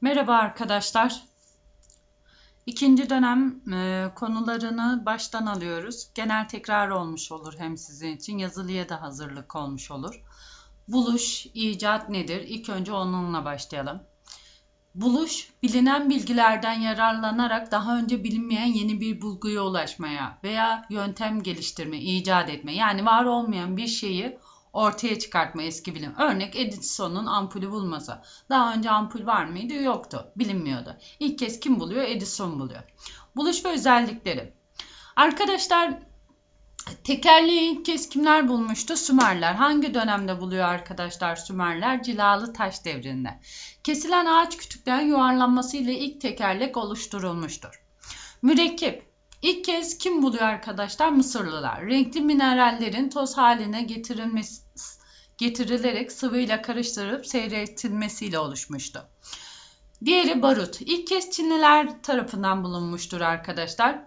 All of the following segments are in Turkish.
Merhaba arkadaşlar. İkinci dönem e, konularını baştan alıyoruz. Genel tekrar olmuş olur hem sizin için. Yazılıya da hazırlık olmuş olur. Buluş, icat nedir? İlk önce onunla başlayalım. Buluş, bilinen bilgilerden yararlanarak daha önce bilinmeyen yeni bir bulguya ulaşmaya veya yöntem geliştirme, icat etme. Yani var olmayan bir şeyi ortaya çıkartma eski bilim. Örnek Edison'un ampulü bulması. Daha önce ampul var mıydı? Yoktu. Bilinmiyordu. İlk kez kim buluyor? Edison buluyor. Buluş ve özellikleri. Arkadaşlar tekerleği ilk kez kimler bulmuştu? Sümerler. Hangi dönemde buluyor arkadaşlar Sümerler? Cilalı taş devrinde. Kesilen ağaç kütükten yuvarlanması ile ilk tekerlek oluşturulmuştur. Mürekkep. İlk kez kim buluyor arkadaşlar? Mısırlılar. Renkli minerallerin toz haline getirilmesi, getirilerek sıvıyla karıştırıp seyretilmesiyle oluşmuştu. Diğeri barut. İlk kez Çinliler tarafından bulunmuştur arkadaşlar.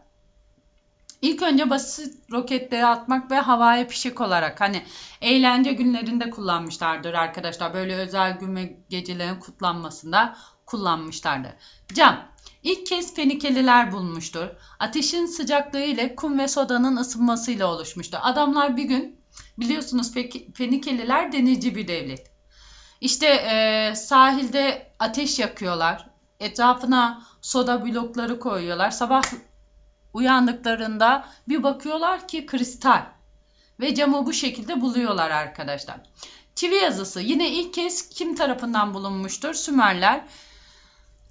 İlk önce basit roketleri atmak ve havaya pişik olarak hani eğlence günlerinde kullanmışlardır arkadaşlar. Böyle özel gün ve gecelerin kutlanmasında kullanmışlardır. Cam. İlk kez Fenikeliler bulmuştur. Ateşin sıcaklığı ile kum ve sodanın ısınmasıyla oluşmuştu. Adamlar bir gün biliyorsunuz Fenikeliler denizci bir devlet. İşte e, sahilde ateş yakıyorlar. Etrafına soda blokları koyuyorlar. Sabah uyandıklarında bir bakıyorlar ki kristal. Ve camı bu şekilde buluyorlar arkadaşlar. Çivi yazısı yine ilk kez kim tarafından bulunmuştur? Sümerler.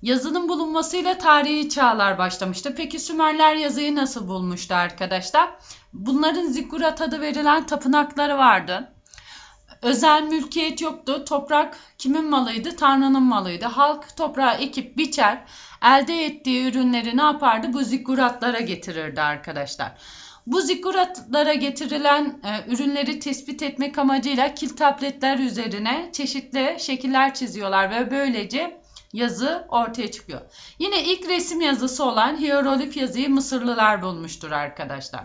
Yazının bulunmasıyla tarihi çağlar başlamıştı. Peki Sümerler yazıyı nasıl bulmuştu arkadaşlar? Bunların zikkurat adı verilen tapınakları vardı. Özel mülkiyet yoktu. Toprak kimin malıydı? Tanrı'nın malıydı. Halk toprağı ekip biçer. Elde ettiği ürünleri ne yapardı? Bu zikkuratlara getirirdi arkadaşlar. Bu zikkuratlara getirilen e, ürünleri tespit etmek amacıyla kil tabletler üzerine çeşitli şekiller çiziyorlar ve böylece yazı ortaya çıkıyor. Yine ilk resim yazısı olan hieroglif yazıyı Mısırlılar bulmuştur arkadaşlar.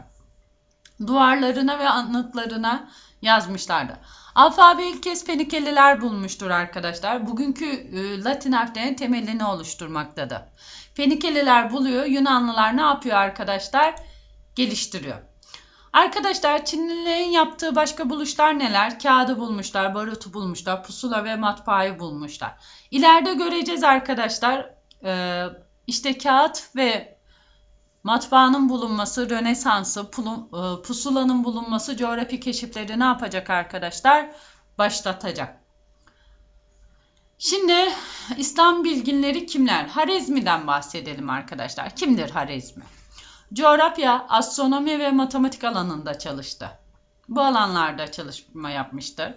Duvarlarına ve anıtlarına yazmışlardı. Alfabe ilk kez Fenikeliler bulmuştur arkadaşlar. Bugünkü e, Latin harflerinin temelini oluşturmaktadır. Fenikeliler buluyor, Yunanlılar ne yapıyor arkadaşlar? Geliştiriyor. Arkadaşlar Çinlilerin yaptığı başka buluşlar neler? Kağıdı bulmuşlar, barutu bulmuşlar, pusula ve matbaayı bulmuşlar. İleride göreceğiz arkadaşlar. Ee, işte kağıt ve matbaanın bulunması, Rönesans'ı, e, pusulanın bulunması coğrafi keşifleri ne yapacak arkadaşlar? Başlatacak. Şimdi İslam bilginleri kimler? Harezmi'den bahsedelim arkadaşlar. Kimdir Harezmi? Coğrafya, astronomi ve matematik alanında çalıştı. Bu alanlarda çalışma yapmıştır.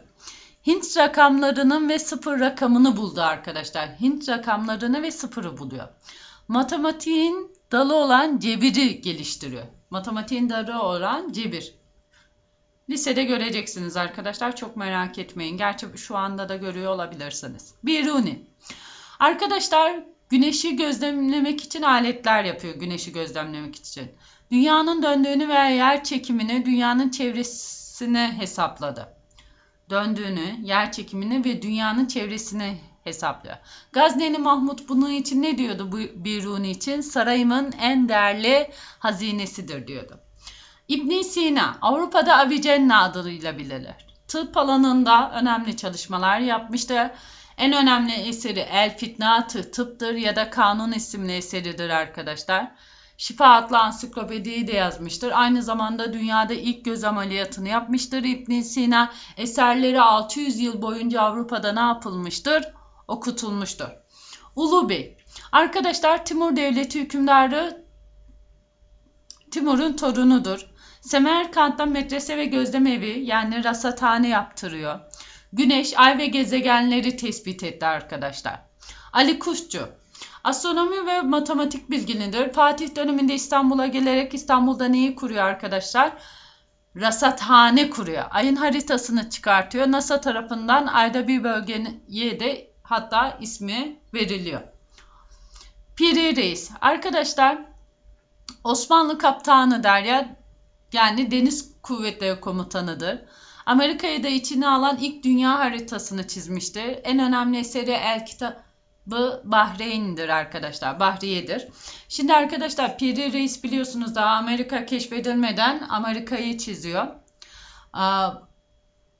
Hint rakamlarının ve sıfır rakamını buldu arkadaşlar. Hint rakamlarını ve sıfırı buluyor. Matematiğin dalı olan cebiri geliştiriyor. Matematiğin dalı olan cebir. Lisede göreceksiniz arkadaşlar. Çok merak etmeyin. Gerçi şu anda da görüyor olabilirsiniz. Biruni. Arkadaşlar Güneşi gözlemlemek için aletler yapıyor güneşi gözlemlemek için. Dünyanın döndüğünü veya yer çekimini dünyanın çevresine hesapladı. Döndüğünü, yer çekimini ve dünyanın çevresini hesaplıyor. Gazneli Mahmut bunun için ne diyordu bu Biruni için? Sarayımın en değerli hazinesidir diyordu. İbn Sina Avrupa'da Avicenna adıyla bilinir. Tıp alanında önemli çalışmalar yapmıştı. En önemli eseri El Fitnatı Tıptır ya da Kanun isimli eseridir arkadaşlar. Şifa adlı ansiklopediyi de yazmıştır. Aynı zamanda dünyada ilk göz ameliyatını yapmıştır. İbn Sina eserleri 600 yıl boyunca Avrupa'da ne yapılmıştır? Okutulmuştur. Ulu Bey. Arkadaşlar Timur Devleti hükümdarı Timur'un torunudur. Semerkant'ta medrese ve gözlem evi yani rasathane yaptırıyor. Güneş, ay ve gezegenleri tespit etti arkadaşlar. Ali Kuşçu Astronomi ve matematik bilginidir. Fatih döneminde İstanbul'a gelerek İstanbul'da neyi kuruyor arkadaşlar? Rasathane kuruyor. Ayın haritasını çıkartıyor. NASA tarafından ayda bir bölgeye de hatta ismi veriliyor. Piri Reis. Arkadaşlar Osmanlı kaptanı der ya yani deniz kuvvetleri komutanıdır. Amerika'yı da içine alan ilk dünya haritasını çizmiştir. En önemli eseri El Kitap Bu Bahreyn'dir arkadaşlar. Bahriye'dir. Şimdi arkadaşlar Piri Reis biliyorsunuz daha Amerika keşfedilmeden Amerika'yı çiziyor.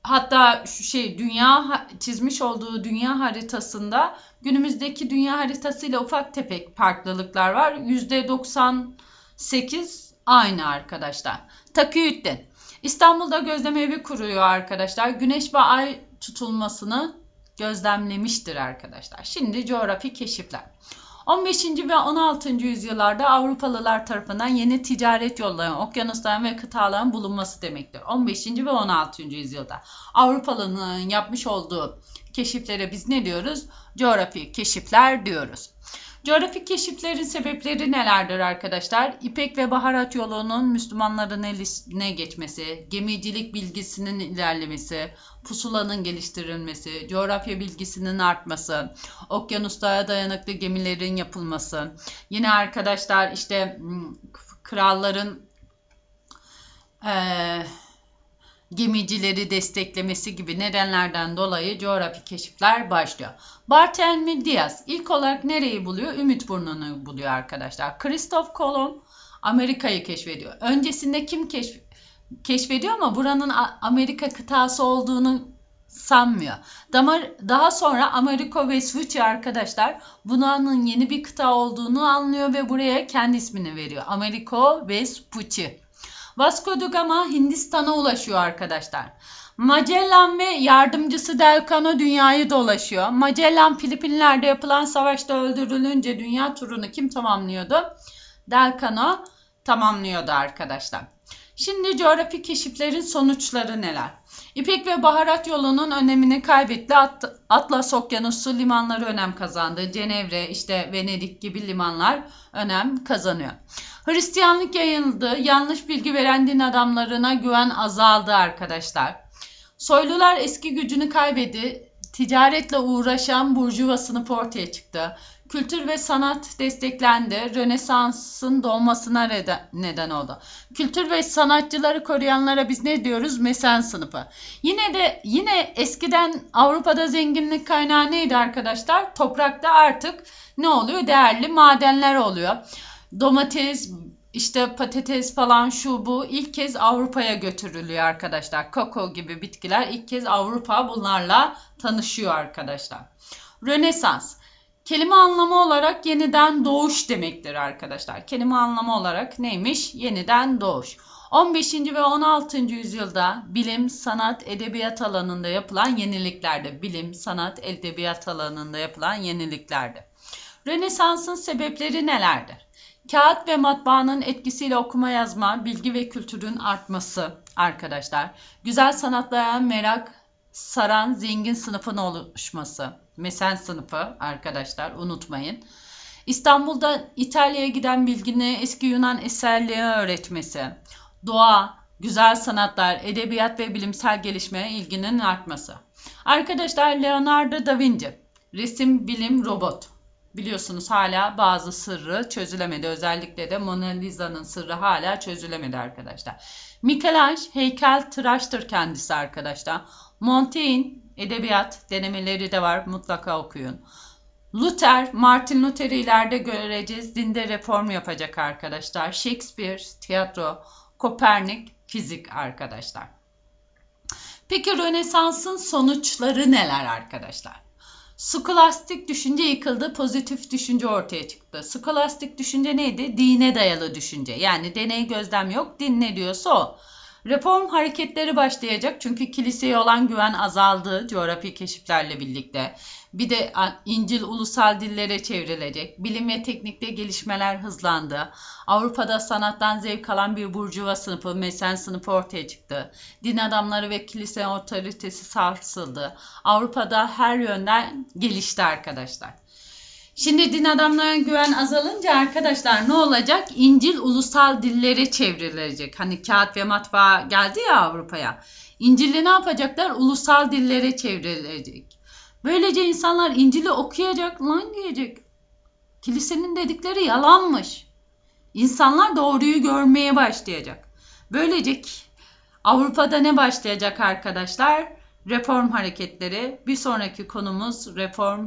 Hatta şu şey dünya çizmiş olduğu dünya haritasında günümüzdeki dünya haritasıyla ufak tefek farklılıklar var. %98 aynı arkadaşlar. Takiyüddin. İstanbul'da gözlem evi kuruyor arkadaşlar. Güneş ve ay tutulmasını gözlemlemiştir arkadaşlar. Şimdi coğrafi keşifler. 15. ve 16. yüzyıllarda Avrupalılar tarafından yeni ticaret yollarının, okyanusların ve kıtaların bulunması demektir. 15. ve 16. yüzyılda Avrupalıların yapmış olduğu keşiflere biz ne diyoruz? Coğrafi keşifler diyoruz. Coğrafi keşiflerin sebepleri nelerdir arkadaşlar? İpek ve baharat yolunun Müslümanların eline geçmesi, gemicilik bilgisinin ilerlemesi, pusulanın geliştirilmesi, coğrafya bilgisinin artması, okyanuslara dayanıklı gemilerin yapılması. Yine arkadaşlar işte hmm, kralların eee, gemicileri desteklemesi gibi nedenlerden dolayı coğrafi keşifler başlıyor. Barthélemy Diaz ilk olarak nereyi buluyor? Ümit Burnu'nu buluyor arkadaşlar. Christoph Kolomb Amerika'yı keşfediyor. Öncesinde kim keşf keşfediyor ama buranın Amerika kıtası olduğunu sanmıyor. Daha sonra Amerigo Vespucci arkadaşlar bunun yeni bir kıta olduğunu anlıyor ve buraya kendi ismini veriyor. Amerigo Vespucci. Vasco da Gama Hindistan'a ulaşıyor arkadaşlar. Magellan ve yardımcısı Delcano dünyayı dolaşıyor. Magellan Filipinler'de yapılan savaşta öldürülünce dünya turunu kim tamamlıyordu? Delcano tamamlıyordu arkadaşlar. Şimdi coğrafi keşiflerin sonuçları neler? İpek ve baharat yolunun önemini kaybetti. At- Atlas Okyanusu limanları önem kazandı. Cenevre, işte Venedik gibi limanlar önem kazanıyor. Hristiyanlık yayıldı. Yanlış bilgi veren din adamlarına güven azaldı arkadaşlar. Soylular eski gücünü kaybetti. Ticaretle uğraşan burjuva sınıfı ortaya çıktı. Kültür ve sanat desteklendi. Rönesans'ın doğmasına neden- oldu. Kültür ve sanatçıları koruyanlara biz ne diyoruz? Mesen sınıfı. Yine de yine eskiden Avrupa'da zenginlik kaynağı neydi arkadaşlar? Toprakta artık ne oluyor? Değerli madenler oluyor. Domates, işte patates falan şu bu ilk kez Avrupa'ya götürülüyor arkadaşlar. Kakao gibi bitkiler ilk kez Avrupa bunlarla tanışıyor arkadaşlar. Rönesans. Kelime anlamı olarak yeniden doğuş demektir arkadaşlar. Kelime anlamı olarak neymiş? Yeniden doğuş. 15. ve 16. yüzyılda bilim, sanat, edebiyat alanında yapılan yeniliklerde, bilim, sanat, edebiyat alanında yapılan yeniliklerde. Rönesans'ın sebepleri nelerdir? Kağıt ve matbaanın etkisiyle okuma yazma, bilgi ve kültürün artması arkadaşlar. Güzel sanatlara merak saran zengin sınıfın oluşması. Mesen sınıfı arkadaşlar unutmayın. İstanbul'da İtalya'ya giden bilgini eski Yunan eserliği öğretmesi. Doğa, güzel sanatlar, edebiyat ve bilimsel gelişmeye ilginin artması. Arkadaşlar Leonardo da Vinci, resim, bilim, robot. Biliyorsunuz hala bazı sırrı çözülemedi. Özellikle de Mona Lisa'nın sırrı hala çözülemedi arkadaşlar. Michelangelo heykel tıraştır kendisi arkadaşlar. Montaigne edebiyat denemeleri de var mutlaka okuyun. Luther, Martin Luther'i ileride göreceğiz. Dinde reform yapacak arkadaşlar. Shakespeare, tiyatro, Kopernik, fizik arkadaşlar. Peki Rönesans'ın sonuçları neler arkadaşlar? Skolastik düşünce yıkıldı, pozitif düşünce ortaya çıktı. Skolastik düşünce neydi? Dine dayalı düşünce. Yani deney gözlem yok, din ne diyorsa o. Reform hareketleri başlayacak çünkü kiliseye olan güven azaldı coğrafi keşiflerle birlikte. Bir de İncil ulusal dillere çevrilecek. Bilim ve teknikte gelişmeler hızlandı. Avrupa'da sanattan zevk alan bir burjuva sınıfı, mesen sınıfı ortaya çıktı. Din adamları ve kilise otoritesi sarsıldı. Avrupa'da her yönden gelişti arkadaşlar. Şimdi din adamlarına güven azalınca arkadaşlar ne olacak? İncil ulusal dillere çevrilecek. Hani kağıt ve matbaa geldi ya Avrupa'ya. İncil'i ne yapacaklar? Ulusal dillere çevrilecek. Böylece insanlar İncil'i okuyacak lan diyecek. Kilisenin dedikleri yalanmış. İnsanlar doğruyu görmeye başlayacak. Böylece Avrupa'da ne başlayacak arkadaşlar? Reform hareketleri. Bir sonraki konumuz reform